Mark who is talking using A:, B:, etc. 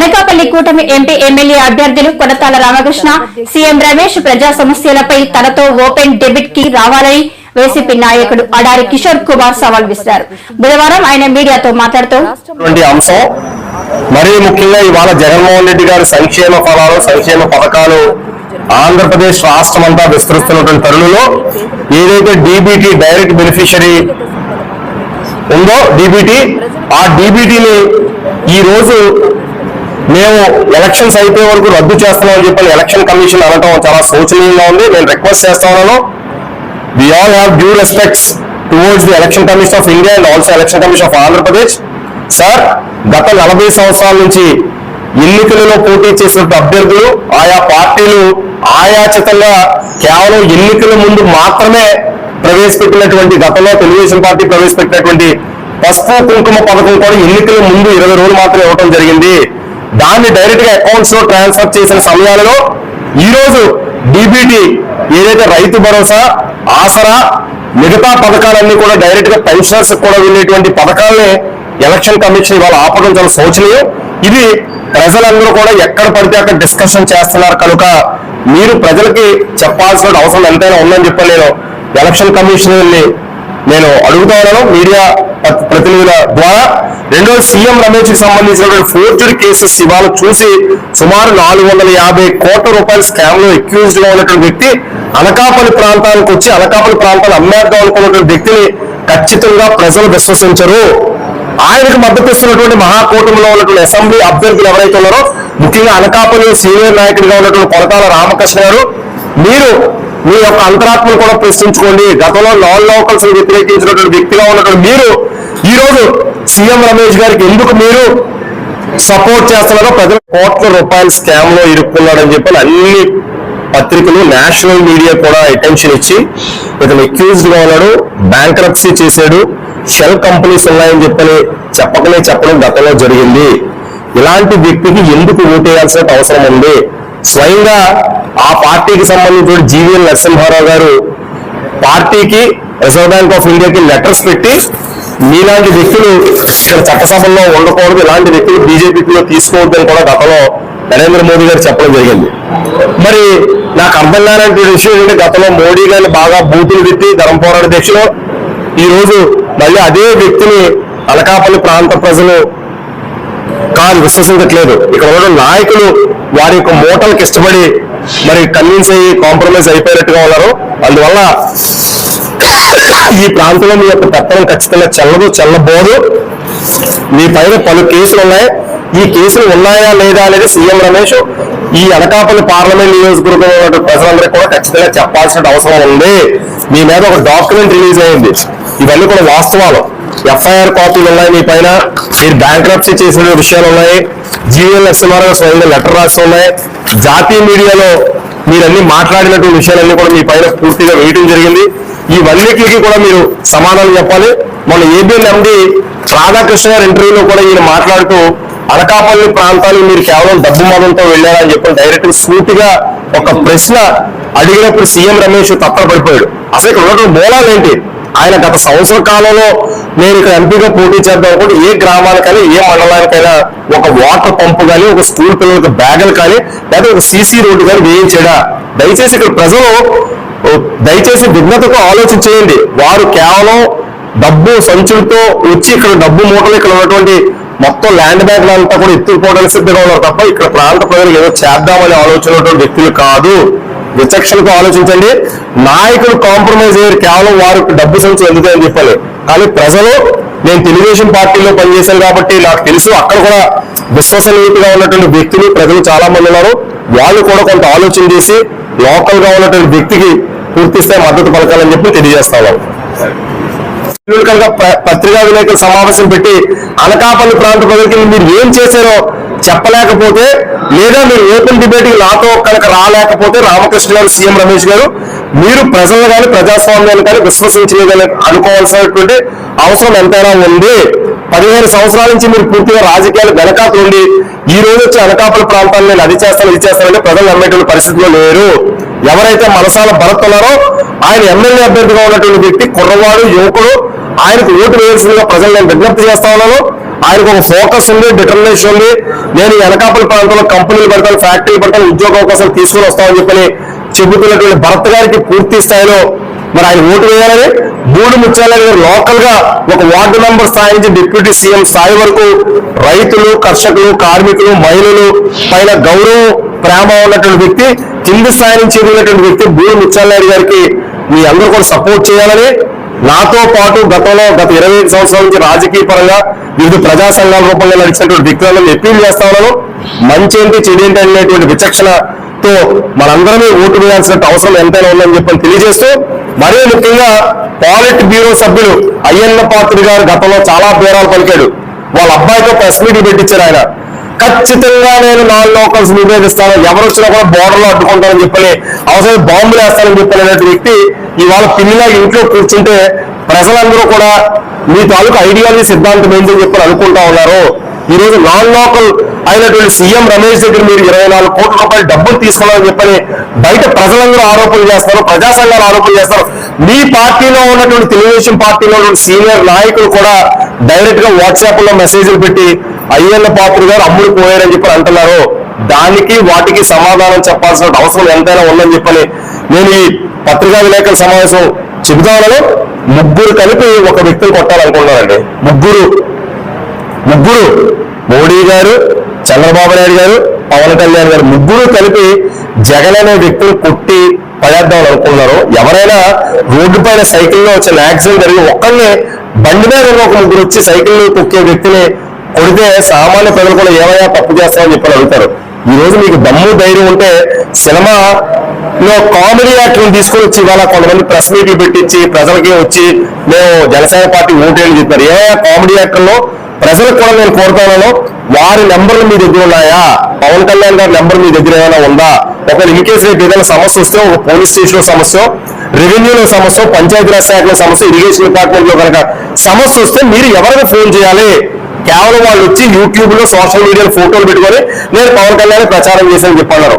A: అనకాపల్లి కూటమి MP MLA అభ్యర్థులు Konathala Ramakrishna CM Ramesh ప్రజా సమస్యలపై తనతో ఓపెన్ డెబిట్కి రావాలని వైసీపీ నాయకుడు అడారి కిషోర్ కుమార్ సవాల్ విసిరారు. బుధవారం ఆయన మీడియాతో మాట్లాడుతూ
B: అంశం మరీ ముఖ్యంగా ఇవాళ జగన్మోహన్ రెడ్డి గారి సంక్షేమ ఫలాలు సంక్షేమ పథకాలు ఆంధ్రప్రదేశ్ రాష్ట్రం అంతా విస్తరిస్తున్నటువంటి తరుణంలో ఏదైతే డీబీటీ డైరెక్ట్ బెనిఫిషరీ ఉందో డీబీటీ ఆ డీబీటీని ఈ రోజు మేము ఎలక్షన్స్ అయిపోయే వరకు రద్దు చేస్తున్నామని చెప్పి ఎలక్షన్ కమిషన్ అనటం చాలా శోచనీయంగా ఉంది. నేను రిక్వెస్ట్ చేస్తా ఉన్నాను. We all have due respects towards the election commission of India and also election commission of sir గత నలభై సంవత్సరాల నుంచి ఎన్నికలలో పోటీ చేసిన అభ్యర్థులు ఆయా పార్టీలు ఆయాచితంగా కేవలం ఎన్నికల ముందు మాత్రమే ప్రవేశపెట్టినటువంటి గతంలో తెలుగుదేశం పార్టీ ప్రవేశపెట్టినటువంటి పసుపు కుంకుమ పథకం కూడా ఎన్నికల ముందు ఇరవై రోజులు మాత్రమే ఇవ్వడం జరిగింది. దాన్ని డైరెక్ట్గా అకౌంట్స్లో ట్రాన్స్ఫర్ చేసిన సమయాలలో ఈరోజు రోజు డిబిటి ఏదైతే రైతు భరోసా ఆసరా మిగతా పథకాలన్నీ కూడా డైరెక్ట్గా పెన్షనర్స్ కూడా వెళ్ళేటువంటి పథకాలని ఎలక్షన్ కమిషన్ ఇవాళ ఆపడం చాలా శోచనీయం. ఇది ప్రజలందరూ కూడా ఎక్కడ పడితే అక్కడ డిస్కషన్ చేస్తున్నారు కనుక మీరు ప్రజలకి చెప్పాల్సిన అవసరం ఎంతైనా ఉందని చెప్పలేను ఎలక్షన్ ఎలక్షన్ కమిషనర్ని నేను అడుగుతా ఉన్నాను మీడియా ప్రతినిధుల ద్వారా. రెండో సీఎం రమేష్కి సంబంధించినటువంటి ఫోర్జుడ్ కేసెస్ ఇవాళ చూసి సుమారు నాలుగు వందల యాభై కోట్ల రూపాయల స్కామ్లో అక్యూజ్డ్గా ఉన్నటువంటి వ్యక్తి అనకాపల్లి ప్రాంతానికి వచ్చి అనకాపల్లి ప్రాంతాలు అమ్మేద్దాం అనుకున్నటువంటి వ్యక్తిని ఖచ్చితంగా ప్రజలు విశ్వసించరు. ఆయనకు మద్దతు ఇస్తున్నటువంటి మహాకూటమిలో ఉన్నటువంటి అసెంబ్లీ అభ్యర్థులు ఎవరైతే ఉన్నారో ముఖ్యంగా అనకాపల్లి సీనియర్ నాయకుడిగా ఉన్నటువంటి కొరతాల రామకృష్ణ గారు మీరు మీ యొక్క అంతరాత్మను కూడా ప్రశ్నించుకోండి. గతంలో నాన్ లోకల్స్ వ్యతిరేకించినటువంటి వ్యక్తిగా ఉన్నటువంటి మీరు ఈ రోజు సీఎం రమేష్ గారికి ఎందుకు మీరు సపోర్ట్ చేస్తున్నారో ప్రజలు కోట్ల రూపాయల స్కామ్లో ఇరుక్కున్నాడని చెప్పి అన్ని పత్రికలు నేషనల్ మీడియా కూడా అటెన్షన్ ఇచ్చి ఇతను అక్యూజ్డ్గా ఉన్నాడు బ్యాంక్రప్సీ చేశాడు షెల్ కంపెనీస్ ఉన్నాయని చెప్పని చెప్పకనే చెప్పడం గతంలో జరిగింది. ఇలాంటి వ్యక్తికి ఎందుకు ఓటేయాల్సిన అవసరం ఉంది? స్వయంగా ఆ పార్టీకి సంబంధించిన జీవీఎల్ నరసింహారావు గారు పార్టీకి రిజర్వ్ బ్యాంక్ ఆఫ్ ఇండియాకి లెటర్స్ పెట్టి మీలాంటి వ్యక్తులు ఇక్కడ చట్టసభల్లో ఉండకూడదు ఇలాంటి వ్యక్తులు బీజేపీలో తీసుకోవద్దని కూడా గతంలో నరేంద్ర మోదీ గారు చెప్పడం జరిగింది. మరి నాకు అర్థం కానటువంటి విషయం ఏంటంటే గతంలో మోడీ గారిని బాగా బూతులు పెట్టి ధర్మపోరాట దీక్షలో ఈ రోజు మళ్ళీ అదే వ్యక్తిని అనకాపల్లి ప్రాంత ప్రజలు కాదు విశ్వసించట్లేదు. ఇక్కడ ఉన్న నాయకులు వారి యొక్క మూటలకు ఇష్టపడి మరి కన్విన్స్ అయ్యి కాంప్రమైజ్ అయిపోయినట్టుగా ఉన్నారు. అందువల్ల ఈ ప్రాంతంలో మీ యొక్క పెత్తనం ఖచ్చితంగా చెల్లదు చెల్లబోదు. మీ పైన పలు కేసులు ఉన్నాయి. ఈ కేసులు ఉన్నాయా లేదా అనేది సీఎం రమేష్ ఈ అనకాపల్లి పార్లమెంట్ నియోజకవర్గం ప్రజలందరికీ కూడా ఖచ్చితంగా చెప్పాల్సిన అవసరం ఉంది. మీ మీద ఒక డాక్యుమెంట్ రిలీజ్ అయింది. ఇవన్నీ కూడా వాస్తవాలు. ఎఫ్ఐఆర్ కాపీలు ఉన్నాయి మీ పైన. మీరు బ్యాంక్రప్సీ చేసిన విషయాలు ఉన్నాయి. జీవీఎల్ స్వయంగా లెటర్ రాసి ఉన్నాయి. జాతీయ మీడియాలో మీరన్నీ మాట్లాడినటువంటి విషయాలన్నీ కూడా మీ పైన పూర్తిగా వేయటం జరిగింది. ఇవన్నిటికి కూడా మీరు సమాధానం చెప్పాలి. మన ఏబిఎన్ ఎండి రాధాకృష్ణ గారి ఇంటర్వ్యూలో కూడా ఈయన మాట్లాడుతూ అనకాపల్లి ప్రాంతానికి మీరు కేవలం డబ్బు మదంతో వెళ్ళారని చెప్పి డైరెక్ట్ సూటిగా ఒక ప్రశ్న అడిగినప్పుడు సీఎం రమేష్ తప్పపడిపోయాడు అసలు ఇక్కడ ఉన్నటువంటి మూలాలు ఏంటి? ఆయన గత సంవత్సర కాలంలో నేను ఇక్కడ ఎంపీగా పోటీ చేద్దాం అనుకుంటే ఏ గ్రామానికైనా ఏ మండలానికైనా ఒక వాటర్ పంపు కానీ ఒక స్కూల్ పిల్లలకు బ్యాగులు కానీ లేదా ఒక సీసీ రోడ్డు కానీ వేయించేడా? దయచేసి ఇక్కడ ప్రజలు దయచేసి విఘ్నతతో ఆలోచన చేయండి వారు కేవలం డబ్బు సంచులతో వచ్చి ఇక్కడ డబ్బు మూటలు ఇక్కడ ఉన్నటువంటి మొత్తం ల్యాండ్ బ్యాంక్ అంతా కూడా ఎత్తుకుపోవడానికి సిద్ధంగా ఉన్నారు తప్ప ఇక్కడ ప్రాంత ప్రజలు ఏదో చేద్దామనే ఆలోచన వ్యక్తులు కాదు. విచక్షణతో ఆలోచించండి. నాయకులు కాంప్రమైజ్ అయ్యారు. కేవలం వారు డబ్బు సంచులు ఎందుకని చెప్పాలి. కానీ ప్రజలు నేను తెలుగుదేశం పార్టీలో పనిచేశాను కాబట్టి నాకు తెలుసు అక్కడ కూడా విశ్వసనీయతగా ఉన్నటువంటి వ్యక్తులు ప్రజలు చాలా మంది ఉన్నారు. వాళ్ళు కూడా కొంత ఆలోచన చేసి లోకల్గా ఉన్నటువంటి వ్యక్తికి పూర్తిస్తే మద్దతు పలకాలని చెప్పి తెలియజేస్తాను కనుక పత్రికా విలేకరుల సమావేశం పెట్టి అనకాపల్లి ప్రాంత ప్రజలకి మీరు ఏం చేశారో చెప్పలేకపోతే లేదా మీరు ఓపెన్ డిబేట్ నాతో కనుక రాలేకపోతే రామకృష్ణ గారు సీఎం రమేష్ గారు మీరు ప్రజలు కానీ ప్రజాస్వామ్యాన్ని కానీ విశ్వసించలేదని అనుకోవాల్సినటువంటి అవసరం ఎంతైనా ఉంది. పదిహేను సంవత్సరాల నుంచి మీరు పూర్తిగా రాజకీయాలు వెనకాతలు ఉండి ఈ రోజు వచ్చి అనకాపల్లి ప్రాంతాలు నేను అది చేస్తాను ఇది చేస్తానంటే ప్రజలు నమ్మేటువంటి పరిస్థితిలో లేరు. ఎవరైతే మనసాల భరత్తున్నారో ఆయన ఎమ్మెల్యే అభ్యర్థిగా ఉన్నటువంటి వ్యక్తి కుర్రవాడు యువకుడు ఆయనకు ఓటు వేయాల్సిందిగా ప్రజలు నేను విజ్ఞప్తి చేస్తా ఉన్నాను. ఆయనకు ఒక ఫోకస్ ఉంది డిటర్మినేషన్ ఉంది. నేను ఎనకాపల్లి ప్రాంతంలో కంపెనీలు పెడతాను ఫ్యాక్టరీలు పెడతాను ఉద్యోగ అవకాశాలు తీసుకుని వస్తామని చెప్పని చెబుతున్నటువంటి భరత్ గారికి పూర్తి స్థాయిలో మరి ఆయన ఓటు వేయాలని బూడు ముత్యాల గారు లోకల్గా ఒక వార్డు మెంబర్ స్థాయి నుంచి డిప్యూటీ సీఎం స్థాయి వరకు రైతులు కర్షకులు కార్మికులు మహిళలు పైన గౌరవం ప్రేమ ఉన్నటువంటి వ్యక్తి కింది స్థాయి నుంచి ఎదిగినటువంటి వ్యక్తి భూమి ముత్యాలనాయుడు గారికి మీ అందరూ కూడా సపోర్ట్ చేయాలని నాతో పాటు గతంలో గత ఇరవై ఐదు సంవత్సరాల నుంచి రాజకీయ పరంగా వివిధ ప్రజా సంఘాల రూపంలో నడిచినటువంటి వ్యక్తులను అప్పీల్ చేస్తా ఉన్నాను. మంచి ఏంటి చెడేంటి అనేటువంటి విచక్షణతో మనందరమే ఓటు వేయాల్సిన అవసరం ఎంతైనా ఉందని చెప్పని తెలియజేస్తూ మరీ ముఖ్యంగా పాలిట్ బ్యూరో సభ్యులు అయ్యన్న పాత్రి గారు గతంలో చాలా బేరాలు పలికాడు. వాళ్ళ అబ్బాయితో ప్రెస్ మీటింగ్ పెట్టించారు ఆయన. ఖచ్చితంగా నేను నాన్ లోకల్స్ నివేదిస్తాను ఎవరు వచ్చినా కూడా బోర్డర్లో అడ్డుకుంటానని చెప్పని అవసరం బాంబులు వేస్తానని చెప్పినటువంటి వ్యక్తి ఇవాళ పిల్లిలా ఇంట్లో కూర్చుంటే ప్రజలందరూ కూడా మీ తాలూకు ఐడియాలజీ సిద్ధాంతం ఏంటని చెప్పని అనుకుంటా ఉన్నారు. ఈ రోజు నాన్ లోకల్ అయినటువంటి సీఎం రమేష్ దగ్గర మీరు ఇరవై నాలుగు కోట్ల రూపాయలు డబ్బులు తీసుకున్నారని చెప్పని బయట ప్రజలందరూ ఆరోపణలు చేస్తారు ప్రజా సంఘాలు ఆరోపణలు చేస్తారు మీ పార్టీలో ఉన్నటువంటి తెలుగుదేశం పార్టీలో సీనియర్ నాయకులు కూడా డైరెక్ట్గా వాట్సాప్లో మెసేజ్లు పెట్టి అయ్యన్న పాత్ర గారు అమ్ముడు పోయారని చెప్పి అంటున్నారు. దానికి వాటికి సమాధానం చెప్పాల్సిన అవసరం ఎంతైనా ఉందని చెప్పని నేను ఈ పత్రికా విలేకరుల సమావేశం చెబుతానని ముగ్గురు కలిపి ఒక వ్యక్తిని కొట్టాలనుకుంటున్నానండి ముగ్గురు ముగ్గురు మోడీ గారు చంద్రబాబు నాయుడు గారు పవన్ కళ్యాణ్ గారు ముగ్గురు కలిపి జగన్ అనే వ్యక్తిని కొట్టి పడేద్దాం అనుకున్నారు ఎవరైనా రోడ్డు పైన సైకిల్లో వచ్చిన యాక్సిడెంట్ జరిగి ఒక్కరిని బండి మీద ఒక ముగ్గురు వచ్చి సైకిల్ తొక్కే వ్యక్తిని కొడితే సామాన్య ప్రజలు కూడా ఏమైనా తప్పు చేస్తామని చెప్పి అడుగుతారు. ఈ రోజు మీకు దమ్ము ధైర్యం ఉంటే సినిమాలో కామెడీ యాక్టర్ని తీసుకొని వచ్చి ఇవాళ కొంతమంది ప్రెస్ మీట్లు పెట్టించి ప్రజలకి వచ్చి మేము జనసేన పార్టీ ఓటేళ్ళు చెప్పారు. ఏమైనా కామెడీ యాక్టర్లో? ప్రజలకు కూడా నేను కోరుతాను వారి నెంబర్లు మీ దగ్గర ఉన్నాయా? పవన్ కళ్యాణ్ గారి నెంబర్ మీ దగ్గర ఏమైనా ఉందా? ఒకవేళ ఇన్ కేసు రేపు ఏదైనా సమస్య వస్తే ఒక పోలీస్ స్టేషన్ సమస్య రెవెన్యూలో సమస్య పంచాయతీరాజ్ శాఖలో సమస్య ఇరిగేషన్ డిపార్ట్మెంట్లో కనుక సమస్య వస్తే మీరు ఎవరికి ఫోన్ చేయాలి? కేవలం వాళ్ళు వచ్చి యూట్యూబ్లో సోషల్ మీడియాలో ఫోటోలు పెట్టుకొని నేను పవన్ కళ్యాణ్ ప్రచారం చేశాను చెప్పన్నారు.